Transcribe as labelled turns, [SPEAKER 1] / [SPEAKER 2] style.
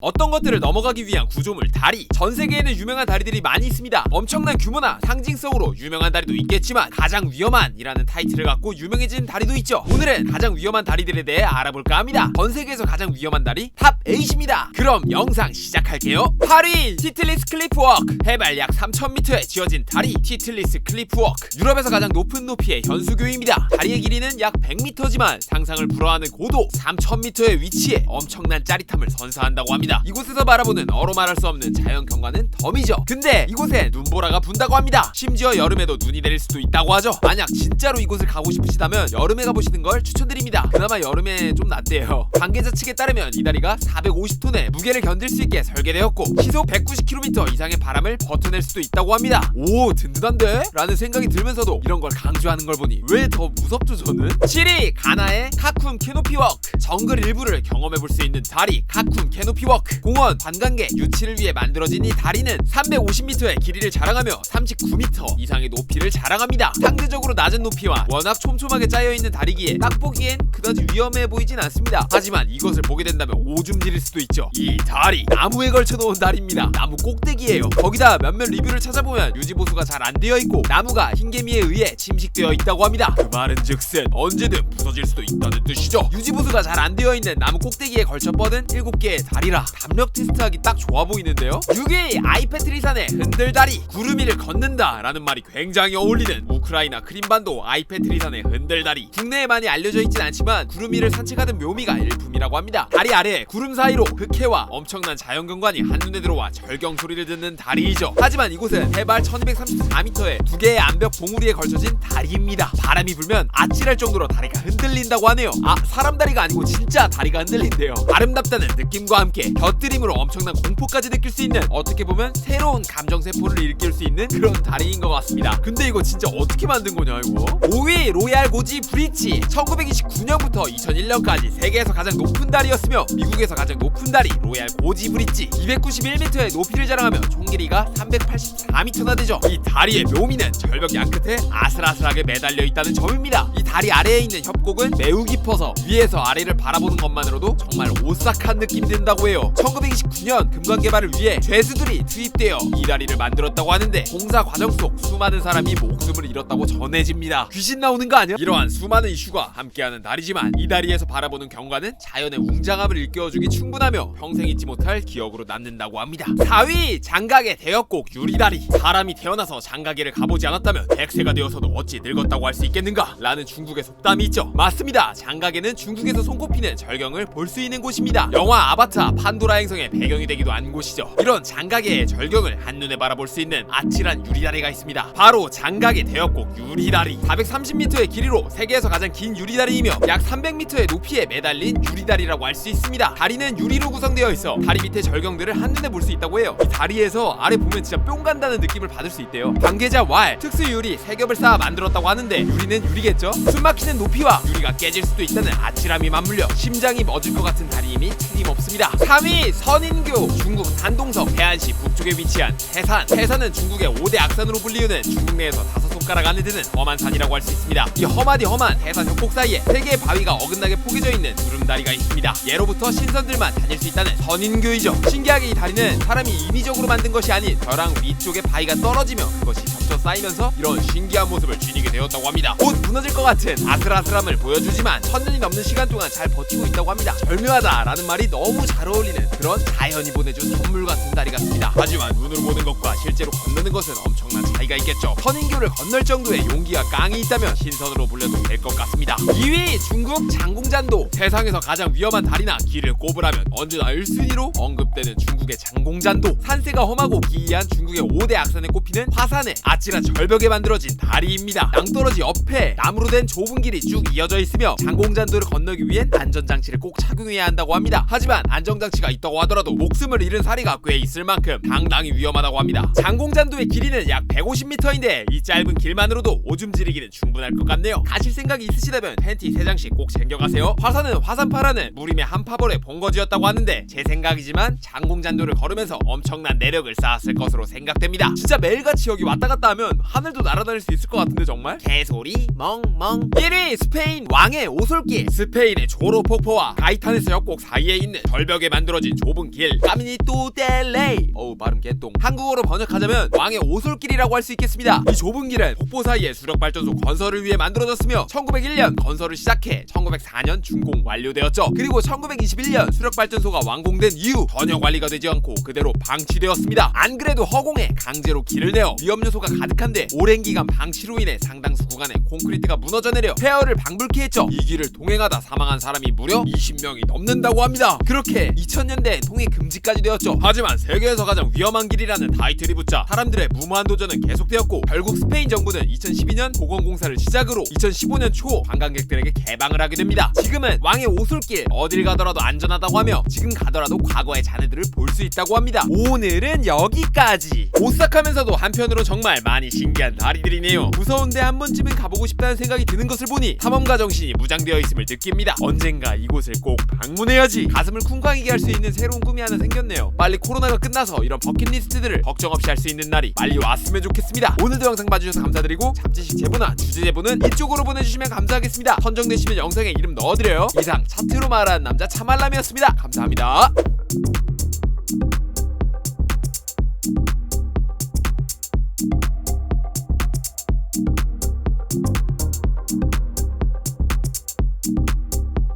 [SPEAKER 1] 어떤 것들을 넘어가기 위한 구조물 다리. 전 세계에는 유명한 다리들이 많이 있습니다. 엄청난 규모나 상징성으로 유명한 다리도 있겠지만 가장 위험한 이라는 타이틀을 갖고 유명해진 다리도 있죠. 오늘은 가장 위험한 다리들에 대해 알아볼까 합니다. 전 세계에서 가장 위험한 다리 탑 8입니다. 그럼 영상 시작할게요. 8위 티틀리스 클리프워크 해발 약 3000m에 지어진 다리 티틀리스 클리프워크 유럽에서 가장 높은 높이의 현수교입니다. 다리의 길이는 약 100m지만 상상을 불허하는 고도 3000m의 위치에 엄청난 짜릿함을 선사한다고 합니다 이곳에서 바라보는 어로 말할 수 없는 자연 경관은 덤이죠. 근데 이곳에 눈보라가 분다고 합니다. 심지어 여름에도 눈이 내릴 수도 있다고 하죠. 만약 진짜로 이곳을 가고 싶으시다면 여름에 가보시는 걸 추천드립니다. 그나마 여름에 좀 낫대요. 관계자 측에 따르면 이 다리가 450톤의 무게를 견딜 수 있게 설계되었고 시속 190km 이상의 바람을 버텨낼 수도 있다고 합니다. 오 든든한데? 라는 생각이 들면서도 이런 걸 강조하는 걸 보니 왜 더 무섭죠 저는? 7위 가나의 카쿰 캐노피 워크. 정글 일부를 경험해볼 수 있는 다리 카쿰 캐노피 워크 공원 관광객 유치를 위해 만들어진 이 다리는 350m의 길이를 자랑하며 39m 이상의 높이를 자랑합니다. 상대적으로 낮은 높이와 워낙 촘촘하게 짜여있는 다리기에 딱 보기엔 그다지 위험해 보이진 않습니다. 하지만 이것을 보게 된다면 오줌 지릴 수도 있죠. 이 다리 나무에 걸쳐 놓은 다리입니다. 나무 꼭대기예요. 거기다 몇몇 리뷰를 찾아보면 유지보수가 잘 안 되어 있고 나무가 흰개미에 의해 침식되어 있다고 합니다. 그 말은 즉슨 언제든 부서질 수도 있다는 뜻이죠. 유지보수가 잘 안 되어 있는 나무 꼭대기에 걸쳐 뻗은 7개의 다리라 담력 테스트하기 딱 좋아 보이는데요? 6위 아이페트리산의 흔들다리 구름이를 걷는다 라는 말이 굉장히 어울리는 우크라이나 크림반도 아이페트리산의 흔들다리. 국내에 많이 알려져 있진 않지만 구름이를 산책하는 묘미가 일품이라고 합니다. 다리 아래 구름 사이로 흑해와 엄청난 자연경관이 한눈에 들어와 절경 소리를 듣는 다리이죠. 하지만 이곳은 해발 1234m의 두 개의 암벽 봉우리에 걸쳐진 다리입니다. 바람이 불면 아찔할 정도로 다리가 흔들린다고 하네요. 아 사람 다리가 아니고 진짜 다리가 흔들린대요. 아름답다는 느낌과 함께 곁들임으로 엄청난 공포까지 느낄 수 있는 어떻게 보면 새로운 감정 세포를 일으킬 수 있는 그런 다리인 것 같습니다. 근데 이거 진짜 어 떻게 만든 거냐 이거? 5위 로얄 고지 브릿지. 1929년부터 2001년까지 세계에서 가장 높은 다리였으며 미국에서 가장 높은 다리 로얄 고지 브릿지. 291m의 높이를 자랑하며 총 길이가 384m나 되죠. 이 다리의 묘미는 절벽 양 끝에 아슬아슬하게 매달려 있다는 점입니다. 이 다리 아래에 있는 협곡은 매우 깊어서 위에서 아래를 바라보는 것만으로도 정말 오싹한 느낌이 든다고 해요. 1929년 금관 개발을 위해 죄수들이 투입되어 이 다리를 만들었다고 하는데 공사 과정 속 수많은 사람이 목숨을 잃었 다고 전해집니다. 귀신 나오는 거 아니야? 이러한 수많은 이슈가 함께하는 다리지만 이 다리에서 바라보는 경관은 자연의 웅장함을 일깨워주기 충분하며 평생 잊지 못할 기억으로 남는다고 합니다. 4위 장각의 대역곡 유리다리. 사람이 태어나서 장가게를 가보지 않았다면 100세가 되어서도 어찌 늙었다고 할 수 있겠는가? 라는 중국의 속담이 있죠. 맞습니다. 장가게는 중국에서 손꼽히는 절경을 볼 수 있는 곳입니다. 영화 아바타 판도라 행성의 배경이 되기도 한 곳이죠. 이런 장가게의 절경을 한눈에 바라볼 수 있는 아찔한 유리다리가 있습니다. 바로 장가게 대역 곡 유리다리. 430m의 길이로 세계에서 가장 긴 유리다리이며 약 300m의 높이에 매달린 유리다리라고 할 수 있습니다. 다리는 유리로 구성되어 있어 다리 밑에 절경들을 한눈에 볼 수 있다고 해요. 이 다리에서 아래 보면 진짜 뿅 간다는 느낌을 받을 수 있대요. 관계자 왈 특수 유리 세 겹을 쌓아 만들었다고 하는데 유리는 유리겠죠? 숨막히는 높이와 유리가 깨질 수도 있다는 아찔함이 맞물려 심장이 멎을 것 같은 다리임이 틀림없습니다. 3위 선인교. 중국 산동성 해안시 북쪽에 위치한 해산. 해산은 중국의 5대 악산으로 불리우는 중국 내에서 다섯 손가락 안에 드는 험한 산이라고 할 수 있습니다. 이 험하디 험한 해산 협곡 사이에 세 개의 바위가 어긋나게 포개져 있는 두름다리가 있습니다. 예로부터 신선들만 다닐 수 있다는 선인교이죠. 신기하게 이 다리는 사람이 인위적으로 만든 것이 아닌 벼랑 위쪽에 바위가 떨어지며 그것이 겹쳐 쌓이면서 이런 신기한 모습을 지니게 되었다고 합니다. 곧 무너질 것 같은 아슬아슬함을 보여주지만 천 년이 넘는 시간 동안 잘 버티고 있다고 합니다. 절묘하다라는 말이 너무 잘 어울리는 그런 자연이 보내준 선물 같은 다리 같습니다. 하지만 눈으로 보는 것과 실제로 건너는 것은 엄청난 차이가 있겠죠. 선인교를 건널 정도의 용기와 깡이 있다면 신선으로 불려도 될 것 같습니다. 2위 중국 장공잔도 세상에서 가장 위험한 다리나 길을 꼽으라면 언제나 1순위로 언급되는 중국의 장공잔도. 산세가 험하고 기이한 중국의 5대 악산에 꼽히는 화산의 아찔한 절벽에 만들어진 다리입니다. 낭떠러지 옆에 나무로 된 좁은 길이 쭉 이어져 있으며 장공잔도를 건너기 위hen 안전장치를 꼭 착용해야 한다고 합니다. 하지만 안전장치가 있다고 하더라도 목숨을 잃은 사례가 꽤 있을 만큼 상당히 위험하다고 합니다. 장공잔도의 길이는 약 150m인데 이 짧은 길 길만으로도 오줌 지리기는 충분할 것 같네요. 가실 생각이 있으시다면 팬티 3장씩 꼭 챙겨가세요. 화산은 화산파라는 무림의 한 파벌의 본거지였다고 하는데 제 생각이지만 장공잔도를 걸으면서 엄청난 내력을 쌓았을 것으로 생각됩니다. 진짜 매일같이 여기 왔다 갔다 하면 하늘도 날아다닐 수 있을 것 같은데 정말? 개소리 멍멍. 1위 스페인 왕의 오솔길. 스페인의 조로 폭포와 가이타네스 협곡 사이에 있는 절벽에 만들어진 좁은 길. 까미니또 델레이. 어우 발음 개똥 한국어로 번역하자면 왕의 오솔길이라고 할 수 있겠습니다. 이 좁은 길은 폭포 사이에 수력발전소 건설을 위해 만들어졌으며 1901년 건설을 시작해 1904년 준공 완료되었죠. 그리고 1921년 수력발전소가 완공된 이후 전혀 관리가 되지 않고 그대로 방치되었습니다. 안 그래도 허공에 강제로 길을 내어 위험 요소가 가득한데 오랜 기간 방치로 인해 상당수 구간에 콘크리트가 무너져 내려 폐허를 방불케 했죠. 이 길을 동행하다 사망한 사람이 무려 20명이 넘는다고 합니다. 그렇게 2000년대 통행 금지까지 되었죠. 하지만 세계에서 가장 위험한 길 이라는 타이틀이 붙자 사람들의 무모한 도전은 계속되었고 결국 스페인 정부는 2012년 보건공사를 시작으로 2015년 초 관광객들에게 개방을 하게 됩니다. 지금은 왕의 오솔길 어딜 가더라도 안전하다고 하며 지금 가더라도 과거의 잔해들을 볼 수 있다고 합니다. 오늘은 여기까지. 오싹하면서도 한편으로 정말 많이 신기한 다리들이네요. 무서운데 한 번쯤은 가보고 싶다는 생각이 드는 것을 보니 탐험가 정신이 무장되어 있음을 느낍니다. 언젠가 이곳을 꼭 방문해야지. 가슴을 쿵쾅이게 할 수 있는 새로운 꿈이 하나 생겼네요. 빨리 코로나가 끝나서 이런 버킷 리스트들을 걱정 없이 할 수 있는 날이 빨리 왔으면 좋겠습니다. 오늘도 영상 봐주셔서 감사드리고 잡지식 제보나 주제 제보는 이쪽으로 보내주시면 감사하겠습니다. 선정되시면 영상에 이름 넣어드려요. 이상 차트로 말하는 남자 차말람이었습니다. 감사합니다